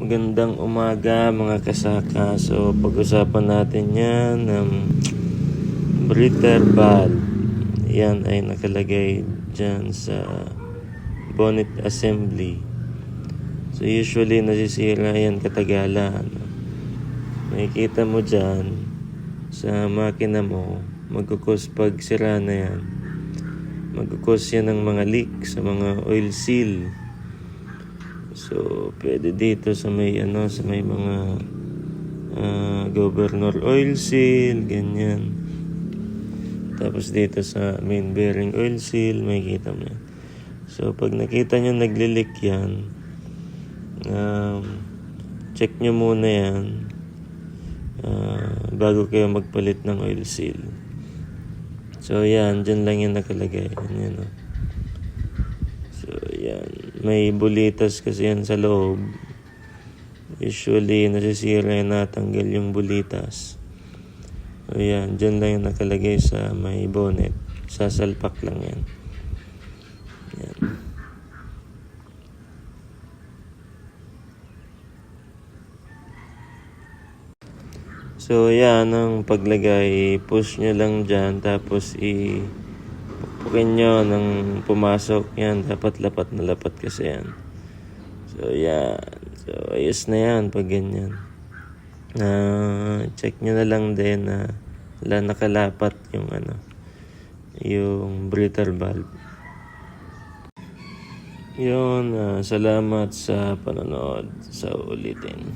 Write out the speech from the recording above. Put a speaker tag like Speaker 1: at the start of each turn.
Speaker 1: Magandang umaga mga kasaka. So pag-usapan natin yan ng breather valve. Yan ay nakalagay dyan sa bonnet assembly. So usually nasisira yan katagalan. Makikita mo dyan sa makina mo, magkukos pag sira na yan. Magkukos yan ng mga leak sa mga oil seal. So, pwede dito sa may ano, sa may mga ah, governor oil seal, ganyan. Tapos dito sa main bearing oil seal, makikita mo yan. So, pag nakita nyo naglilik yan, um, check nyo muna yan ah, bago kayo magpalit ng oil seal. So, yan. Dyan lang yan nakalagay. Yan, yan, oh. Yan. May bulitas kasi yan sa loob. Usually, nasisira yan natanggal yung bulitas. So, yan. Dyan lang yan nakalagay sa may bonnet. Sasalpak lang yan. Yan. So, yan ang paglagay. Push nyo lang dyan. Tapos, i pupukin nyo nang pumasok. Yan, dapat lapat na lapat kasi yan. So, yan. So, ayos na yan pag ganyan. Na check nyo na lang din na wala nakalapat yung ano, yung breather valve. Yun, ah, salamat sa panonood. Sa ulitin.